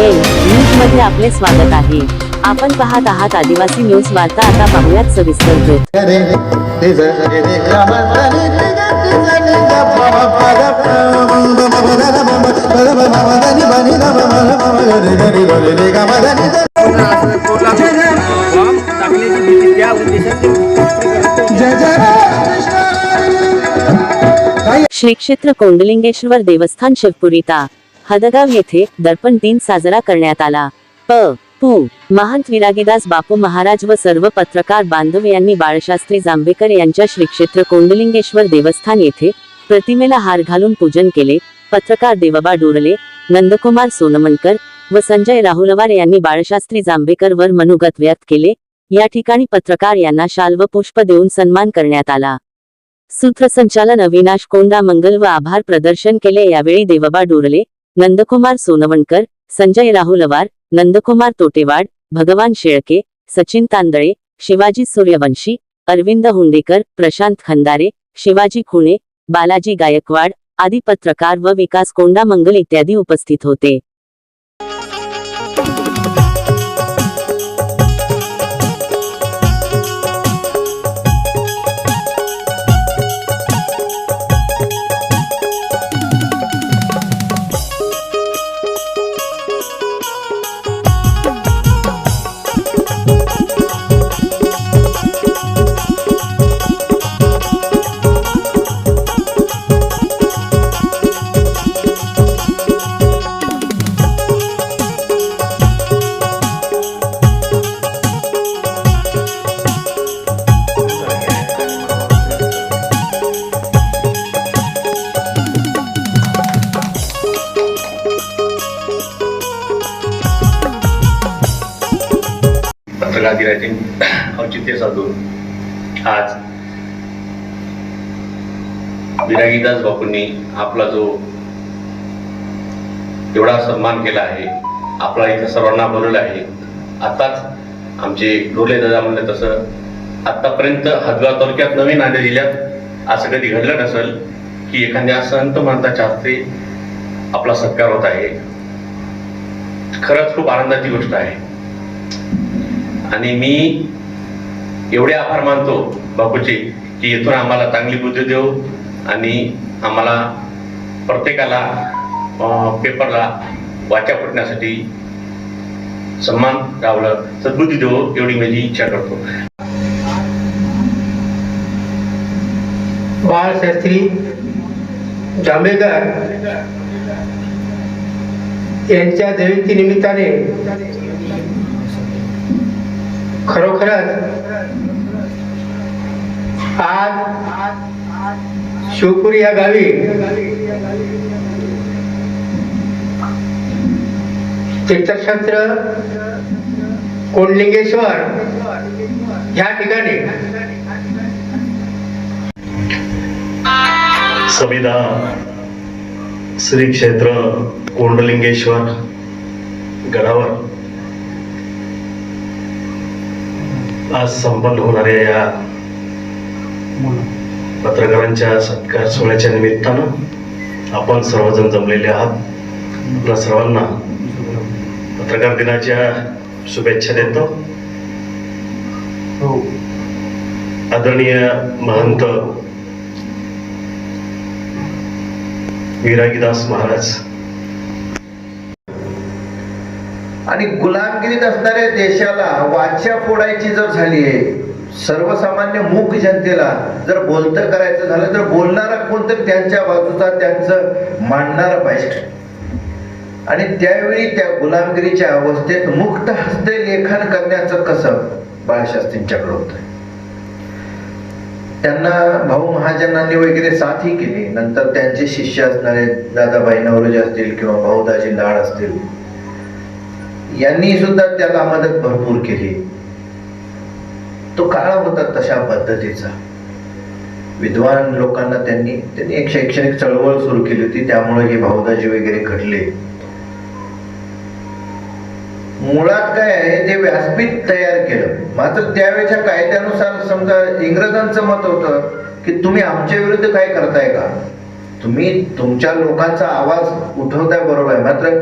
आपले स्वागत आहे. आपण पाहत आहात आदिवासी न्यूज वार्ता. आता पाहुयात सविस्तर श्री क्षेत्र कोंडलिंगेश्वर देवस्थान शिवपुरीता. हदगाव येथे दर्पण दिन साजरा करण्यात आला. प. पू. महंत विरागीदास बापू महाराज व सर्व पत्रकार बांधव यांनी बाळशास्त्री जांभेकर यांच्या श्रीक्षेत्र कोंडलिंगेश्वर देवस्थान येथे प्रतिमेला हार घालून पूजन केले. पत्रकार देवबा डोरले नंदकुमार सोनमनकर व संजय राहुलवार यांनी बाळशास्त्री जांभेकर वर मनोगत व्यक्त केले. या ठिकाणी पत्रकार यांना शाल व पुष्प देऊन सन्मान करण्यात आला. सूत्रसंचालन अविनाश कोंडा मंगल व आभार प्रदर्शन केले. यावेळी देवबा डोरले नंदकुमार सोनवणकर संजय राहुलवार नंदकुमार तोटेवाड भगवान शेळके सचिन तांदळे शिवाजी सूर्यवंशी अरविंद हुंडेकर प्रशांत खंदारे शिवाजी खुणे बालाजी गायकवाड आदी पत्रकार व विकास कोंडा मंगल इत्यादी उपस्थित होते. पत्रकार दिनाचे औचित्य साधून आज विरागीदास बापूंनी आपला जो एवढा सन्मान केला आहे आपला इथं सर्वांना बोलवलं आहे आताच आमचे डोले दादा म्हणले तसं आतापर्यंत हदगाव तालुक्यात नवीन नांदेड जिल्ह्यात असं कधी घडलं नसेल की एखाद्या संत महंताच्या हस्ते आपला सत्कार होत आहे. खरंच खूप आनंदाची गोष्ट आहे. आणि मी एवढे आभार मानतो बापूचे की इथून आम्हाला चांगली बुद्धी देऊ आणि आम्हाला प्रत्येकाला पेपरला वाचा फुटण्यासाठी सन्मान रावलं सद्बुद्धी देऊ एवढी माझी इच्छा करतो. बाळशास्त्री जांभेकर यांच्या जयंती निमित्ताने खरोखरच आज शिवपुरी या गावी तीर्थक्षेत्र कोंडलिंगेश्वर ह्या ठिकाणी. संविधान श्री क्षेत्र कोंडलिंगेश्वर गडावर. आज संपन्न होणाऱ्या या पत्रकारांच्या सत्कार सोहळ्याच्या निमित्तानं आपण सर्वजण जमलेले आहात. आपल्या सर्वांना पत्रकार दिनाच्या शुभेच्छा देतो. आदरणीय महंत विरागीदास महाराज आणि गुलामगिरीत असणाऱ्या देशाला वाच्या फोडायची जर झाली आहे सर्वसामान्य मूक जनतेला जर बोलतं करायचं झालं तर बोलणारा कोणतरी त्यांच्या बाजूचा त्यांचं मांडणारा पाहिजे आणि त्यावेळी त्या गुलामगिरीच्या अवस्थेत मुक्त हस्ते लेखन करण्याचं कसं बाळशास्त्रींच्याकडे होत? त्यांना भाऊ महाजनांनी वगैरे साथही केली. नंतर त्यांचे शिष्य असणारे दादाबाई नवरोजी असतील किंवा भाऊदाजी लाड असतील यांनी सुद्धा त्याला मदत भरपूर केली. तो काळ होता तशा पद्धतीचा. विद्वान लोकांना त्यांनी त्यांनी एक शैक्षणिक चळवळ सुरू केली होती त्यामुळे हे भाऊदाजी वगैरे घडले. मुळात काय आहे ते व्यासपीठ तयार केलं. मात्र त्यावेळेच्या कायद्यानुसार समजा इंग्रजांचं मत होतं की तुम्ही आमच्या विरुद्ध काय करताय का? तुम्ही तुमच्या लोकांचा आवाज उठवताय बरोबर आहे. मात्र